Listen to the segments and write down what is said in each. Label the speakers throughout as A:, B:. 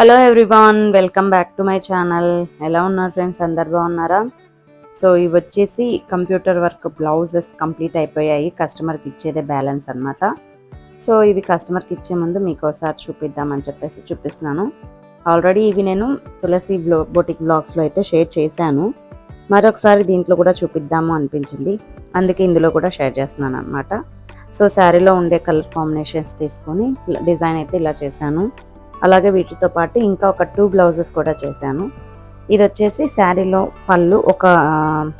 A: Hello everyone welcome back to my channel ఎలా ఉన్నారు friends అందరు బాగున్నారా? సో ఇవి వచ్చేసి కంప్యూటర్ వర్క్ బ్లౌజెస్ కంప్లీట్ అయిపోయాయి. కస్టమర్కి ఇచ్చేదే బ్యాలెన్స్ అన్నమాట. సో ఇవి కస్టమర్కి ఇచ్చే ముందు మీకు ఒకసారి చూపిద్దామని చెప్పేసి చూపిస్తున్నాను. ఆల్రెడీ ఇవి నేను తులసి బ్లో బొటిక్ బ్లాగ్స్లో అయితే షేర్ చేశాను. మరొకసారి దీంట్లో కూడా చూపిద్దాము అనిపించింది. అందుకే ఇందులో కూడా షేర్ చేస్తున్నాను అనమాట సో శారీలో ఉండే కలర్ కాంబినేషన్స్ తీసుకొని డిజైన్ అయితే ఇలా చేశాను. అలాగే వీటితో పాటు ఇంకా ఒక టూ బ్లౌజెస్ కూడా చేశాను. ఇది వచ్చేసి శారీలో పళ్ళు ఒక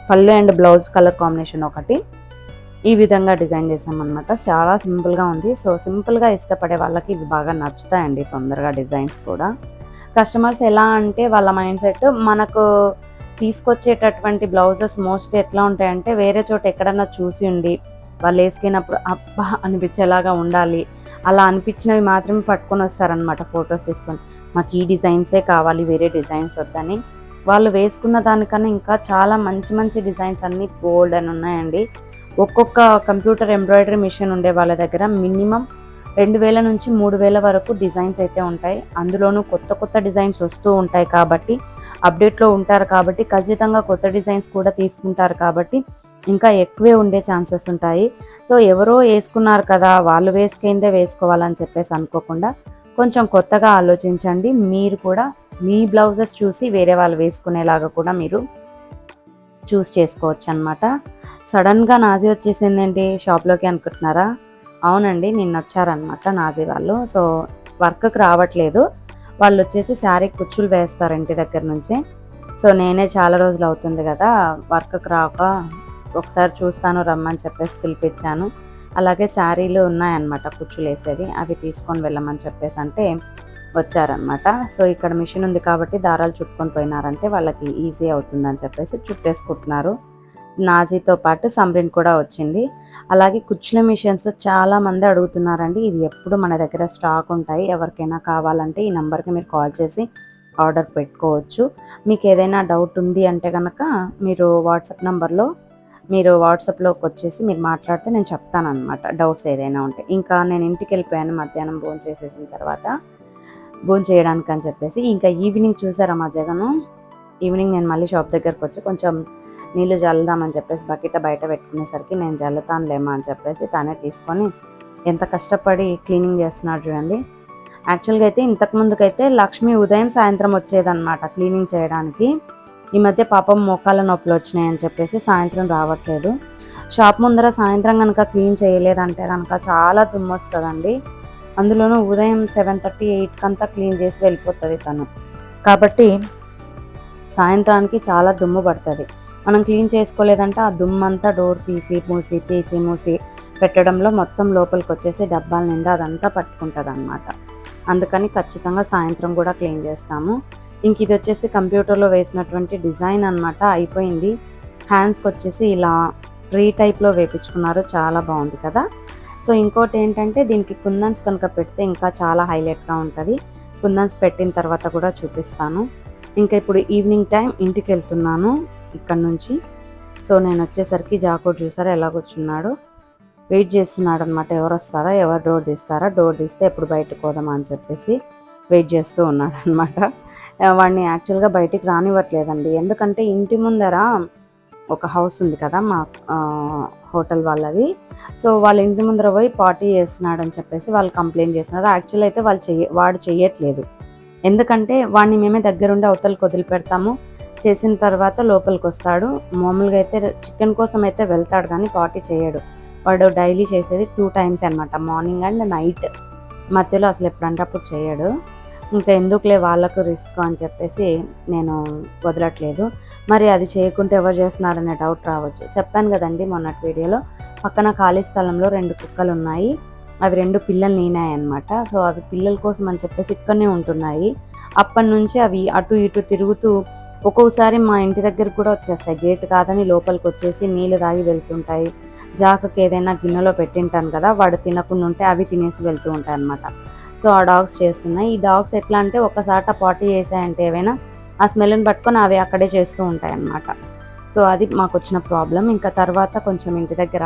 A: పళ్ళు అండ్ బ్లౌజ్ కలర్ కాంబినేషన్ ఒకటి. ఈ విధంగా డిజైన్ చేసామన్నమాట చాలా సింపుల్గా ఉంది. సో సింపుల్గా ఇష్టపడే వాళ్ళకి ఇవి బాగా నచ్చుతాయండి తొందరగా డిజైన్స్ కూడా. కస్టమర్స్ ఎలా అంటే వాళ్ళ మైండ్ సెట్ మనకు తీసుకొచ్చేటటువంటి బ్లౌజెస్ మోస్ట్ ఎట్లా ఉంటాయంటే వేరే చోట ఎక్కడన్నా చూసి ఉండి వాళ్ళు వేసుకున్నప్పుడు అబ్బా అనిపించేలాగా ఉండాలి అలా అనిపించినవి మాత్రమే పట్టుకొని వస్తారనమాట ఫొటోస్ తీసుకొని. మాకు ఈ డిజైన్సే కావాలి వేరే డిజైన్స్ వద్దని. వాళ్ళు వేసుకున్న దానికన్నా ఇంకా చాలా మంచి మంచి డిజైన్స్ అన్నీ గోల్డ్ అని ఉన్నాయండి. ఒక్కొక్క కంప్యూటర్ ఎంబ్రాయిడరీ మిషన్ ఉండే వాళ్ళ దగ్గర మినిమం రెండు వేల నుంచి మూడు వేల వరకు డిజైన్స్ అయితే ఉంటాయి. అందులోనూ కొత్త కొత్త డిజైన్స్ వస్తూ ఉంటాయి కాబట్టి అప్డేట్లో ఉంటారు కాబట్టి ఖచ్చితంగా కొత్త డిజైన్స్ కూడా తీసుకుంటారు కాబట్టి ఇంకా ఎక్కువే ఉండే ఛాన్సెస్ ఉంటాయి. సో ఎవరో వేసుకున్నారు కదా వాళ్ళు వేసుకుందే వేసుకోవాలని చెప్పేసి అనుకోకుండా కొంచెం కొత్తగా ఆలోచించండి. మీరు కూడా మీ బ్లౌజెస్ చూసి వేరే వాళ్ళు వేసుకునేలాగా కూడా మీరు చూస్ చేసుకోవచ్చు అనమాట సడన్గా నాజీ వచ్చేసింది ఏంటి షాప్లోకి అనుకుంటున్నారా? అవునండి నిన్న వచ్చారనమాట నాజీ వాళ్ళు. సో వర్క్కి రావట్లేదు. వాళ్ళు వచ్చేసి శారీ కుచ్చులు వేస్తారు ఇంటి దగ్గర నుంచి. సో నేనే చాలా రోజులు అవుతుంది కదా వర్క్కి రాక ఒకసారి చూస్తాను రమ్మని చెప్పేసి పిలిపించాను. అలాగే శారీలు ఉన్నాయన్నమాట కుచ్చులు వేసేవి అవి తీసుకొని వెళ్ళమని చెప్పేసి అంటే వచ్చారనమాట సో ఇక్కడ మిషన్ ఉంది కాబట్టి దారాలు చుట్టుకొని పోయినారంటే వాళ్ళకి ఈజీ అవుతుందని చెప్పేసి చుట్టేసుకుంటున్నారు. నాజీతో పాటు సంబ్రిన్ కూడా వచ్చింది. అలాగే కుచ్చుల మిషన్స్ చాలా మంది అడుగుతున్నారండి ఇవి ఎప్పుడు మన దగ్గర స్టాక్ ఉంటాయి ఎవరికైనా కావాలంటే ఈ నెంబర్కి మీరు కాల్ చేసి ఆర్డర్ పెట్టుకోవచ్చు. మీకు ఏదైనా డౌట్ ఉంది అంటే కనుక మీరు వాట్సాప్ నెంబర్లో మీరు వాట్సాప్లోకి వచ్చేసి మీరు మాట్లాడితే నేను చెప్తాను అనమాట డౌట్స్ ఏదైనా ఉంటే. ఇంకా నేను ఇంటికి వెళ్ళిపోయాను మధ్యాహ్నం భోజనం చేసేసిన తర్వాత భోజనం చేయడానికి అని చెప్పేసి ఇంకా ఈవినింగ్ చూసారా మా జగను? ఈవినింగ్ నేను మళ్ళీ షాప్ దగ్గరకు వచ్చి కొంచెం నీళ్ళు జల్లుదామని చెప్పేసి బకెట్ బయట పెట్టుకునేసరికి నేను జల్లుతానులేమా అని చెప్పేసి తనే తీసుకొని ఎంత కష్టపడి క్లీనింగ్ చేస్తున్నాడు చూడండి. యాక్చువల్గా అయితే ఇంతకుముందుకైతే లక్ష్మి ఉదయం సాయంత్రం వచ్చేదన్నమాట క్లీనింగ్ చేయడానికి. ఈ మధ్య పాపం మోకాళ్ళ నొప్పులు వచ్చినాయని చెప్పేసి సాయంత్రం రావట్లేదు. షాప్ ముందర సాయంత్రం కనుక క్లీన్ చేయలేదంటే కనుక చాలా దుమ్ము వస్తుందండి అందులోనూ ఉదయం సెవెన్ థర్టీ ఎయిట్కి అంతా క్లీన్ చేసి వెళ్ళిపోతుంది తను. కాబట్టి సాయంత్రానికి చాలా దుమ్ము పడుతుంది. మనం క్లీన్ చేసుకోలేదంటే ఆ దుమ్ము అంతా డోర్ తీసి మూసి తీసి మూసి పెట్టడంలో మొత్తం లోపలికి వచ్చేసి డబ్బాల నిండా అదంతా పట్టుకుంటుంది అనమాట అందుకని ఖచ్చితంగా సాయంత్రం కూడా క్లీన్ చేస్తాము. ఇంక ఇది వచ్చేసి కంప్యూటర్లో వేసినటువంటి డిజైన్ అన్నమాట అయిపోయింది. హ్యాండ్స్కి వచ్చేసి ఇలా ట్రీ టైప్లో వేపించుకున్నారు చాలా బాగుంది కదా. సో ఇంకోటి ఏంటంటే దీనికి కుందన్స్ కనుక పెడితే ఇంకా చాలా హైలైట్గా ఉంటుంది. కుందన్స్ పెట్టిన తర్వాత కూడా చూపిస్తాను. ఇంకా ఇప్పుడు ఈవినింగ్ టైం ఇంటికి వెళ్తున్నాను ఇక్కడ నుంచి. సో నేను వచ్చేసరికి జాకోడ్ చూసారా ఎలా కూర్చున్నాడు. వెయిట్ చేస్తున్నాడు అనమాట ఎవరు వస్తారా ఎవరు డోర్ తీస్తారా డోర్ తీస్తే ఎప్పుడు బయటకు పోదామా అని చెప్పేసి వెయిట్ చేస్తూ ఉన్నాడు అనమాట వాడిని యాక్చువల్గా బయటికి రానివ్వట్లేదండి. ఎందుకంటే ఇంటి ముందర ఒక హౌస్ ఉంది కదా మా హోటల్ వాళ్ళది. సో వాళ్ళ ఇంటి ముందర పోయి పార్టీ చేస్తున్నాడు అని చెప్పేసి వాళ్ళు కంప్లైంట్ చేస్తున్నారు. యాక్చువల్ అయితే వాళ్ళు చెయ్య వాడు చెయ్యట్లేదు. ఎందుకంటే వాడిని మేమే దగ్గరుండి అవతలకు వదిలిపెడతాము. చేసిన తర్వాత లోపలికి వస్తాడు. మామూలుగా అయితే చికెన్ కోసం అయితే వెళ్తాడు కానీ పార్టీ చేయడు. వాడు డైలీ చేసేది టూ టైమ్స్ అనమాట మార్నింగ్ అండ్ నైట్. మధ్యలో అసలు ఎప్పుడంటే అప్పుడు చేయడు. ఇంకా ఎందుకులే వాళ్ళకు రిస్క్ అని చెప్పేసి నేను వదలట్లేదు. మరి అది చేయకుంటే ఎవరు చేస్తున్నారనే డౌట్ రావచ్చు. చెప్పాను కదండి మొన్నటి వీడియోలో పక్కన ఖాళీ స్థలంలో రెండు కుక్కలు ఉన్నాయి అవి రెండు పిల్లలు నేనాయి అనమాట సో అవి పిల్లల కోసం అని చెప్పేసి ఇక్కడనే ఉంటున్నాయి. అప్పటి నుంచి అవి అటు ఇటు తిరుగుతూ ఒక్కొక్కసారి మా ఇంటి దగ్గర కూడా వచ్చేస్తాయి. గేట్ కాదని లోపలికి వచ్చేసి నీళ్ళు తాగి వెళ్తుంటాయి. జాకకి ఏదైనా గిన్నెలో పెట్టింటాను కదా వాడు తినకుండా ఉంటే అవి తినేసి వెళ్తూ ఉంటాయి అనమాట సో ఆ డాగ్స్ చేస్తున్నాయి. ఈ డాగ్స్ ఎట్లా అంటే ఒకసాట పార్టీ చేసాయంటే ఏవైనా ఆ స్మెల్ని పట్టుకొని అవి అక్కడే చేస్తూ ఉంటాయి అన్నమాట సో అది మాకు వచ్చిన ప్రాబ్లం ఇంకా తర్వాత కొంచెం ఇంటి దగ్గర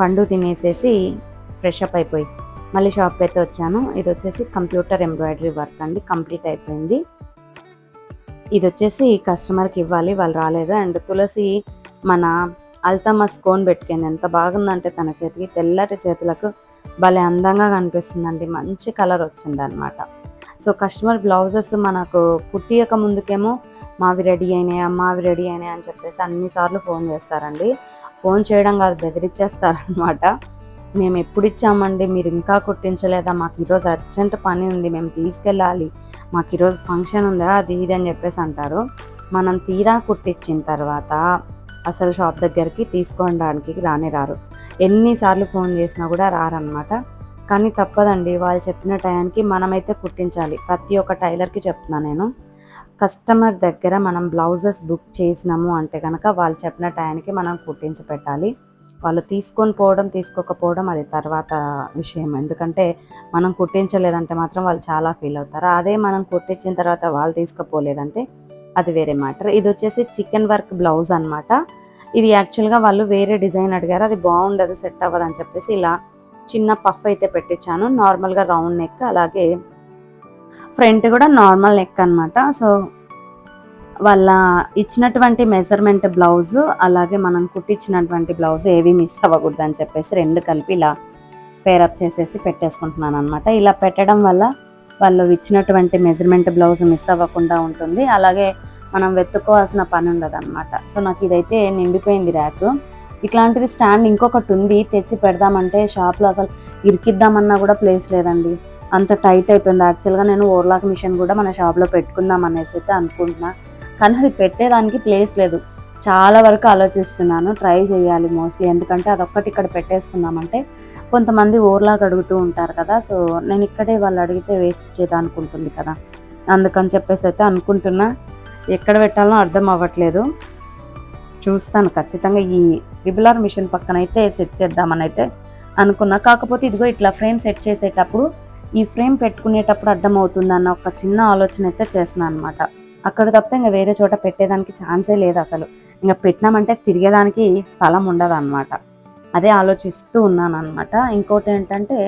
A: పండు తినేసేసి ఫ్రెష్ అప్ అయిపోయి మళ్ళీ షాప్కి అయితే వచ్చాను. ఇది వచ్చేసి కంప్యూటర్ ఎంబ్రాయిడరీ వర్క్ అండి. కంప్లీట్ అయిపోయింది. ఇది వచ్చేసి కస్టమర్కి ఇవ్వాలి. వాళ్ళు రాలేదు. అండ్ తులసి మన అల్తమస్ కోన్ పెట్టుకుంది. ఎంత బాగుందంటే తన చేతికి. తెల్లటి చేతులకు భలే అందంగా కనిపిస్తుందండి. మంచి కలర్ వచ్చింది అనమాట సో కస్టమర్ బ్లౌజెస్ మనకు కుట్టియక ముందుకేమో మావి రెడీ అయినాయా మావి రెడీ అయినాయా అని చెప్పేసి అన్నిసార్లు ఫోన్ చేస్తారండి. ఫోన్ చేయడం కాదు బెదిరించేస్తారనమాట మేము ఎప్పుడు ఇచ్చామండి మీరు ఇంకా కుట్టించలేదా మాకు ఈరోజు అర్జెంట్ పని ఉంది మేము తీసుకెళ్ళాలి మాకు ఈరోజు ఫంక్షన్ ఉందా అది ఇది అని చెప్పేసి అంటారు. మనం తీరా కుట్టించిన తర్వాత అసలు షాప్ దగ్గరికి తీసుకోవడానికి రానే రారు ఎన్నిసార్లు ఫోన్ చేసినా కూడా రారనమాట కానీ తప్పదండి వాళ్ళు చెప్పిన టైంకి మనమైతే కుట్టించాలి ప్రతి ఒక్క టైలర్కి చెప్తున్నాను నేను. కస్టమర్ దగ్గర మనం బ్లౌజెస్ బుక్ చేసినాము అంటే కనుక వాళ్ళు చెప్పిన టైంకి మనం కుట్టించి పెట్టాలి. వాళ్ళు తీసుకొని పోవడం తీసుకోకపోవడం అది తర్వాత విషయం. ఎందుకంటే మనం కుట్టించలేదంటే మాత్రం వాళ్ళు చాలా ఫీల్ అవుతారు. అదే మనం కుట్టించిన తర్వాత వాళ్ళు తీసుకుపోలేదంటే అది వేరే మ్యాటర్. ఇది వచ్చేసి చికెన్ వర్క్ బ్లౌజ్ అనమాట ఇది యాక్చువల్గా వాళ్ళు వేరే డిజైన్ అడిగారు అది బాగుండదు సెట్ అవ్వదు అని చెప్పేసి ఇలా చిన్న పఫ్ అయితే పెట్టించాను. నార్మల్గా రౌండ్ నెక్ అలాగే ఫ్రంట్ కూడా నార్మల్ నెక్ అనమాట సో వాళ్ళ ఇచ్చినటువంటి మెజర్మెంట్ బ్లౌజ్ అలాగే మనం కుట్టించినటువంటి బ్లౌజ్ ఏవి మిస్ అవ్వకూడదు అని చెప్పేసి రెండు కలిపి ఇలా పేరప్ చేసేసి పెట్టేసుకుంటున్నాను అనమాట ఇలా పెట్టడం వల్ల వాళ్ళు ఇచ్చినటువంటి మెజర్మెంట్ బ్లౌజ్ మిస్ అవ్వకుండా ఉంటుంది. అలాగే మనం వెతుక్కోవాల్సిన పని ఉండదు అనమాట సో నాకు ఇదైతే నిండిపోయింది ర్యాక్. ఇట్లాంటిది స్టాండ్ ఇంకొకటి ఉంది తెచ్చి పెడదామంటే షాప్లో అసలు ఇరికిద్దామన్నా కూడా ప్లేస్ లేదండి. అంత టైట్ అయిపోయింది. యాక్చువల్గా నేను ఓర్లాక్ మిషన్ కూడా మన షాప్లో పెట్టుకుందాం అనేసి అయితే అనుకుంటున్నా. కానీ అది పెట్టేదానికి ప్లేస్ లేదు. చాలా వరకు ఆలోచిస్తున్నాను ట్రై చేయాలి మోస్ట్లీ. ఎందుకంటే అదొక్కటి ఇక్కడ పెట్టేసుకుందామంటే కొంతమంది ఓర్లాగా అడుగుతూ ఉంటారు కదా. సో నేను ఇక్కడే వాళ్ళు అడిగితే వేసి ఇచ్చేది అనుకుంటుంది కదా. అందుకని చెప్పేసి అయితే అనుకుంటున్నా. ఎక్కడ పెట్టాలో అర్థం అవ్వట్లేదు. చూస్తాను ఖచ్చితంగా ఈ ట్రిబుల్ ఆర్ మిషన్ పక్కన అయితే సెట్ చేద్దామని అయితే అనుకున్నా. కాకపోతే ఇదిగో ఇట్లా ఫ్రేమ్ సెట్ చేసేటప్పుడు ఈ ఫ్రేమ్ పెట్టుకునేటప్పుడు అర్థం అవుతుంది అన్న ఒక చిన్న ఆలోచన అయితే చేస్తున్నాను అనమాట అక్కడ తప్పితే ఇంకా వేరే చోట పెట్టేదానికి ఛాన్సే లేదు అసలు. ఇంకా పెట్టినామంటే తిరిగేదానికి స్థలం ఉండదు అనమాట అదే ఆలోచిస్తూ ఉన్నాను అనమాట ఇంకోటి ఏంటంటే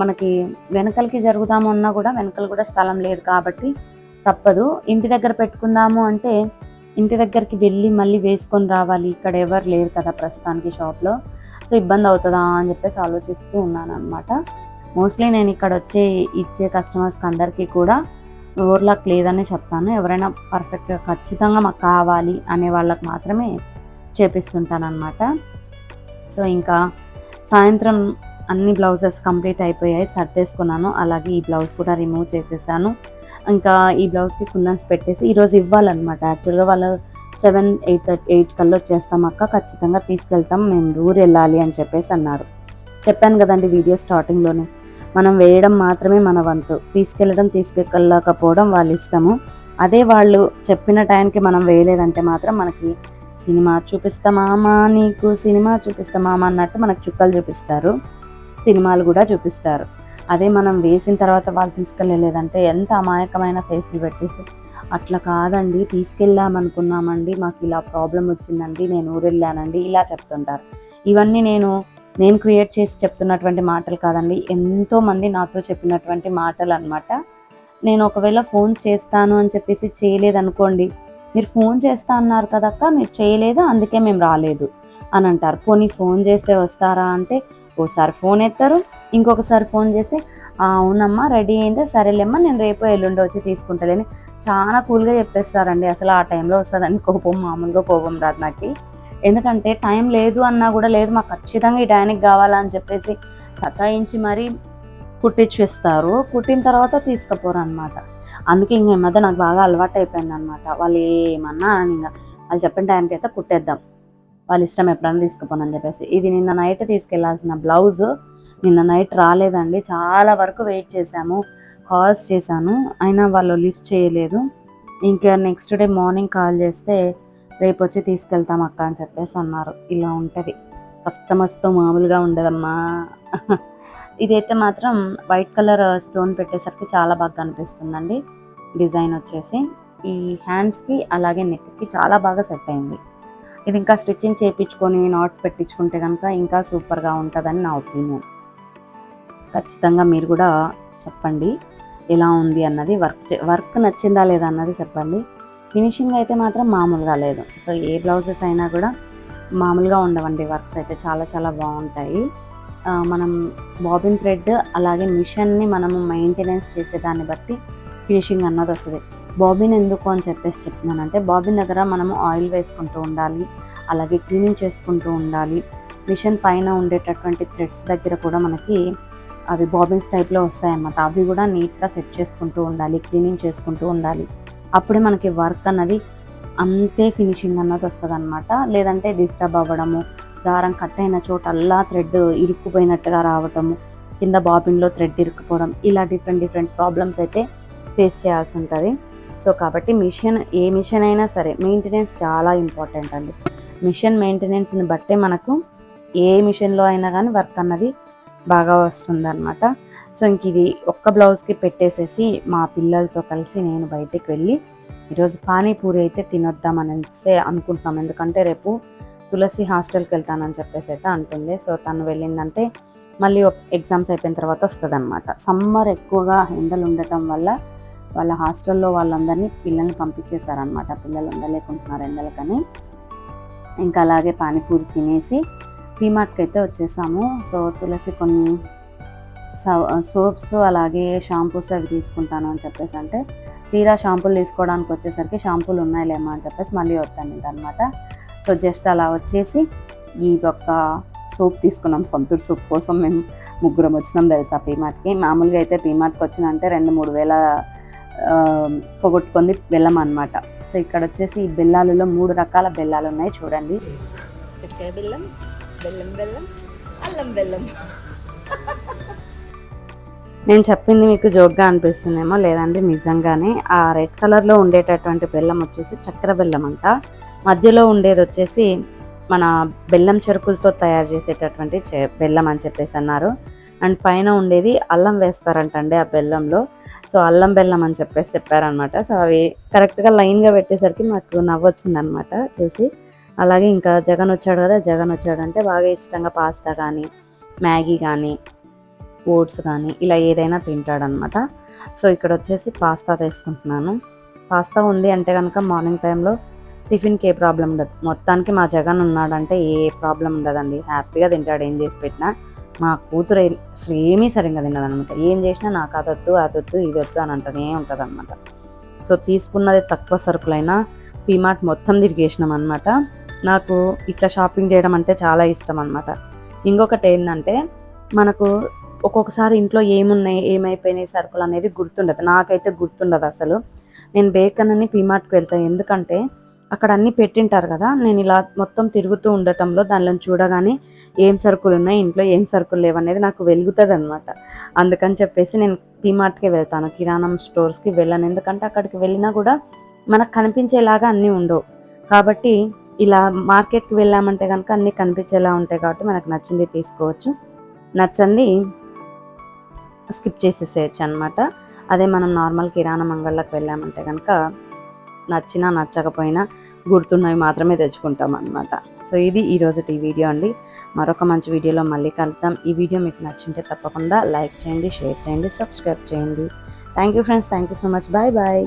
A: మనకి వెనకలకి జరుగుదామన్నా కూడా వెనకలు కూడా స్థలం లేదు కాబట్టి తప్పదు. ఇంటి దగ్గర పెట్టుకుందాము అంటే ఇంటి దగ్గరికి వెళ్ళి మళ్ళీ వేసుకొని రావాలి. ఇక్కడ ఎవరు లేరు కదా ప్రస్తుతానికి షాప్లో. సో ఇబ్బంది అవుతుందా అని చెప్పేసి ఆలోచిస్తూ ఉన్నాను అనమాట మోస్ట్లీ నేను ఇక్కడ వచ్చే ఇచ్చే కస్టమర్స్కి అందరికీ కూడా ఓవర్లాక్ లేదనే చెప్తాను. ఎవరైనా పర్ఫెక్ట్గా ఖచ్చితంగా మాకు కావాలి అనే వాళ్ళకి మాత్రమే చేపిస్తుంటాను అనమాట సో ఇంకా సాయంత్రం అన్ని బ్లౌజెస్ కంప్లీట్ అయిపోయాయి. సర్దేసుకున్నాను. అలాగే ఈ బ్లౌజ్ కూడా రిమూవ్ చేసేసాను. ఇంకా ఈ బ్లౌజ్కి కుందన్స్ పెట్టేసి ఈరోజు ఇవ్వాలన్నమాట. యాక్చువల్గా వాళ్ళు సెవెన్ ఎయిట్ ఎయిట్ కల్లా వచ్చేస్తాం అక్క. ఖచ్చితంగా తీసుకెళ్తాం. మేము ఊరు వెళ్ళాలి అని చెప్పేసి అన్నారు. చెప్పాను కదండి వీడియో స్టార్టింగ్లోనే. మనం వేయడం మాత్రమే మన వంతు. తీసుకెళ్ళడం తీసుకెళ్ళకపోవడం వాళ్ళ ఇష్టము. అదే వాళ్ళు చెప్పిన టైంకి మనం వేయలేదంటే మాత్రం మనకి సినిమా చూపిస్తామామా నీకు సినిమా చూపిస్తామామా అన్నట్టు మనకు చుక్కలు చూపిస్తారు. సినిమాలు కూడా చూపిస్తారు. అదే మనం వేసిన తర్వాత వాళ్ళు తీసుకెళ్ళలేదంటే ఎంత అమాయకమైన ఫేసులు పెట్టేసి. అట్లా కాదండి తీసుకెళ్ళామనుకున్నామండి మాకు ఇలా ప్రాబ్లం వచ్చిందండి నేను ఊరు వెళ్ళానండి ఇలా చెప్తుంటారు. ఇవన్నీ నేను నేను క్రియేట్ చేసి చెప్తున్నటువంటి మాటలు కాదండి ఎంతోమంది నాతో చెప్పినటువంటి మాటలు అన్నమాట నేను ఒకవేళ ఫోన్ చేస్తాను అని చెప్పేసి చేయలేదనుకోండి మీరు ఫోన్ చేస్తా అన్నారు కదక్క మీరు చేయలేదు అందుకే మేము రాలేదు అని అంటారు. పోనీ ఫోన్ చేస్తే వస్తారా అంటే ఓసారి ఫోన్ ఎత్తారు ఇంకొకసారి ఫోన్ చేస్తే అవునమ్మా రెడీ అయిందే సరేలేమ్మా నేను రేపు ఎల్లుండి వచ్చి తీసుకుంటాలేని. చాలా కూల్గా చెప్పేస్తారండి. అసలు ఆ టైంలో వస్తుందని కోపం మామూలుగా కోపం రాదు నాకు. ఎందుకంటే టైం లేదు అన్నా కూడా లేదు మాకు ఖచ్చితంగా ఈ టైంకి కావాలని చెప్పేసి సతాయించి మరీ కుట్టించేస్తారు కుట్టిన తర్వాత తీసుకుపోరు అనమాట అందుకే ఇంక మధ్య నాకు బాగా అలవాటు అయిపోయింది అనమాట వాళ్ళు ఏమన్నా అని ఇంకా వాళ్ళు చెప్పిన టైంకి అయితే కుట్టేద్దాం. వాళ్ళ ఇష్టం ఎప్పుడైనా తీసుకుపోనని చెప్పేసి. ఇది నిన్న నైట్ తీసుకెళ్ళాల్సిన బ్లౌజ్. నిన్న నైట్ రాలేదండి. చాలా వరకు వెయిట్ చేశాము. కాల్స్ చేశాను. అయినా వాళ్ళు లిఫ్ట్ చేయలేదు. ఇంకా నెక్స్ట్ డే మార్నింగ్ కాల్ చేస్తే రేపు వచ్చి తీసుకెళ్తాం అక్క అని చెప్పేసి అన్నారు. ఇలా ఉంటుంది. కస్టమర్స్తో మామూలుగా ఉండదమ్మా. ఇదైతే మాత్రం వైట్ కలర్ స్టోన్ పెట్టేసరికి చాలా బాగా కనిపిస్తుందండి. డిజైన్ వచ్చేసి ఈ హ్యాండ్స్కి అలాగే నెక్కి చాలా బాగా సెట్ అయింది. ఇది ఇంకా స్టిచ్చింగ్ చేయించుకొని నాట్స్ పెట్టించుకుంటే కనుక ఇంకా సూపర్గా ఉంటుందని నా ఒపీనియన్. ఖచ్చితంగా మీరు కూడా చెప్పండి ఎలా ఉంది అన్నది వర్క్ వర్క్ నచ్చిందా లేదా అన్నది చెప్పండి. ఫినిషింగ్ అయితే మాత్రం మామూలుగా లేదు. సో ఏ బ్లౌజెస్ అయినా కూడా మామూలుగా ఉండవండి వర్క్స్ అయితే చాలా చాలా బాగుంటాయి. మనం బాబిన్ థ్రెడ్ అలాగే మిషన్ని మనము మెయింటెనెన్స్ చేసేదాన్ని బట్టి ఫినిషింగ్ అన్నది వస్తుంది. బాబిన్ ఎందుకు అని చెప్పేసి చెప్తున్నానంటే బాబిన్ దగ్గర మనము ఆయిల్ వేసుకుంటూ ఉండాలి అలాగే క్లీనింగ్ చేసుకుంటూ ఉండాలి. మిషన్ పైన ఉండేటటువంటి థ్రెడ్స్ దగ్గర కూడా మనకి అవి బాబిన్స్ టైప్లో వస్తాయన్నమాట. అవి కూడా నీట్గా సెట్ చేసుకుంటూ ఉండాలి క్లీనింగ్ చేసుకుంటూ ఉండాలి. అప్పుడే మనకి వర్క్ అన్నది అంతే ఫినిషింగ్ అన్నది వస్తుంది అనమాట లేదంటే డిస్టర్బ్ అవ్వడము దారం కట్ అయిన చోట అల్లా థ్రెడ్ ఇరుక్కుపోయినట్టుగా రావటము కింద బాబిన్లో థ్రెడ్ ఇరుక్కుపోవడం ఇలా డిఫరెంట్ డిఫరెంట్ ప్రాబ్లమ్స్ అయితే ఫేస్ చేయాల్సి ఉంటుంది. సో కాబట్టి మిషన్ ఏ మిషన్ అయినా సరే మెయింటెనెన్స్ చాలా ఇంపార్టెంట్ అండి. మిషన్ మెయింటెనెన్స్ని బట్టే మనకు ఏ మిషన్లో అయినా కానీ వర్క్ అన్నది బాగా వస్తుందన్నమాట. సో ఇంక ఇది ఒక్క బ్లౌజ్కి పెట్టేసేసి మా పిల్లలతో కలిసి నేను బయటికి వెళ్ళి ఈరోజు పానీపూరి అయితే తినొద్దామనేసే అనుకుంటున్నాం. ఎందుకంటే రేపు తులసి హాస్టల్కి వెళ్తానని చెప్పేసి అయితే అంటుంది. సో తను వెళ్ళిందంటే మళ్ళీ ఎగ్జామ్స్ అయిపోయిన తర్వాత వస్తుంది అనమాట సమ్మర్ ఎక్కువగా ఎండలు ఉండటం వల్ల వాళ్ళ హాస్టల్లో వాళ్ళందరినీ పిల్లల్ని పంపించేశారనమాట పిల్లలు ఉండలేకుంటున్నారు ఎండలకని. ఇంకా అలాగే పానీపూరి తినేసి పీమార్ట్కి అయితే వచ్చేసాము. సో తులసి కొన్ని సోప్స్ అలాగే షాంపూస్ అవి తీసుకుంటాను అని చెప్పేసి అంటే తీరా షాంపూలు తీసుకోవడానికి వచ్చేసరికి షాంపూలు ఉన్నాయిలేమో అని చెప్పేసి మళ్ళీ వస్తాను అనమాట సో జస్ట్ అలా వచ్చేసి ఈ యొక్క సోప్ తీసుకున్నాం. సంతూర్ సోప్ కోసం మేము ముగ్గురం వచ్చినాం తెలుసా పీమార్ట్కి మామూలుగా అయితే పీమార్ట్కి వచ్చిన అంటే రెండు మూడు వేల పోగొట్టుకుంది బెల్లం అనమాట సో ఇక్కడ వచ్చేసి ఈ బెల్లాలలో మూడు రకాల బెల్లాలు ఉన్నాయి చూడండి.
B: చక్కెర బెల్లం బెల్లం బెల్లం అల్లం బెల్లం.
A: నేను చెప్పింది మీకు జోక్గా అనిపిస్తుందేమో లేదంటే నిజంగానే. ఆ రెడ్ కలర్లో ఉండేటటువంటి బెల్లం వచ్చేసి చక్కెర బెల్లం అంట మధ్యలో ఉండేది వచ్చేసి మన బెల్లం చెరుకులతో తయారు చేసేటటువంటి బెల్లం అని చెప్పేసి అన్నారు. అండ్ పైన ఉండేది అల్లం వేస్తారంట అండి ఆ బెల్లంలో. సో అల్లం బెల్లం అని చెప్పేసి చెప్పారనమాట. సో అవి కరెక్ట్గా లైన్గా పెట్టేసరికి మాకు నవ్వొచ్చింది అనమాట చూసి. అలాగే ఇంకా జగన్ వచ్చాడు కదా జగన్ వచ్చాడంటే బాగా ఇష్టంగా పాస్తా కానీ మ్యాగీ కానీ ఓట్స్ కానీ ఇలా ఏదైనా తింటాడనమాట. సో ఇక్కడ వచ్చేసి పాస్తా తీసుకుంటున్నాను. పాస్తా ఉంది అంటే కనుక మార్నింగ్ టైంలో టిఫిన్కి ఏ ప్రాబ్లం ఉండదు. మొత్తానికి మా జగన్ ఉన్నాడంటే ఏ ప్రాబ్లం ఉండదండి. హ్యాపీగా తింటాడు ఏం చేసి పెట్టినా. మా కూతురు అసలు ఏమీ సరిగ్గా తినదు అనమాట. ఏం చేసినా నాకు అదొద్దు అదొద్దు ఇది వద్దు అని అంటూనే ఉంటుంది అనమాట సో తీసుకున్నది తక్కువ సరుకులైనా పీమార్ట్ మొత్తం తిరిగేసినాం అనమాట నాకు ఇట్లా షాపింగ్ చేయడం అంటే చాలా ఇష్టం అనమాట ఇంకొకటి ఏంటంటే మనకు ఒక్కొక్కసారి ఇంట్లో ఏమున్నాయి ఏమైపోయినాయి సరుకులు అనేది గుర్తుండదు. నాకైతే గుర్తుండదు అసలు. నేను బేకన్ అని పీమార్ట్కి వెళ్తాను ఎందుకంటే అక్కడ అన్నీ పెట్టింటారు కదా. నేను ఇలా మొత్తం తిరుగుతూ ఉండటంలో దానిలో చూడగానే ఏం సరుకులు ఉన్నాయి ఇంట్లో ఏం సరుకులు లేవు అనేది నాకు వెలుగుతుంది అనమాట అందుకని చెప్పేసి నేను పీమార్ట్కి వెళ్తాను. కిరాణం స్టోర్స్కి వెళ్ళాను. ఎందుకంటే అక్కడికి వెళ్ళినా కూడా మనకు కనిపించేలాగా అన్నీ ఉండవు. కాబట్టి ఇలా మార్కెట్కి వెళ్ళామంటే కనుక అన్నీ కనిపించేలా ఉంటాయి కాబట్టి మనకు నచ్చింది తీసుకోవచ్చు. నచ్చంది స్కిప్ చేసేసేయచ్చు అనమాట అదే మనం నార్మల్ కిరాణా మంగళ్ళకి వెళ్ళామంటే కనుక నచ్చినా నచ్చకపోయినా గుర్తున్నవి మాత్రమే తెచ్చుకుంటాం అనమాట సో ఇది ఈరోజుటి వీడియో అండి. మరొక మంచి వీడియోలో మళ్ళీ కలుద్దాం. ఈ వీడియో మీకు నచ్చింటే తప్పకుండా లైక్ చేయండి షేర్ చేయండి సబ్స్క్రైబ్ చేయండి. Thank you friends. Thank you so much. Bye bye.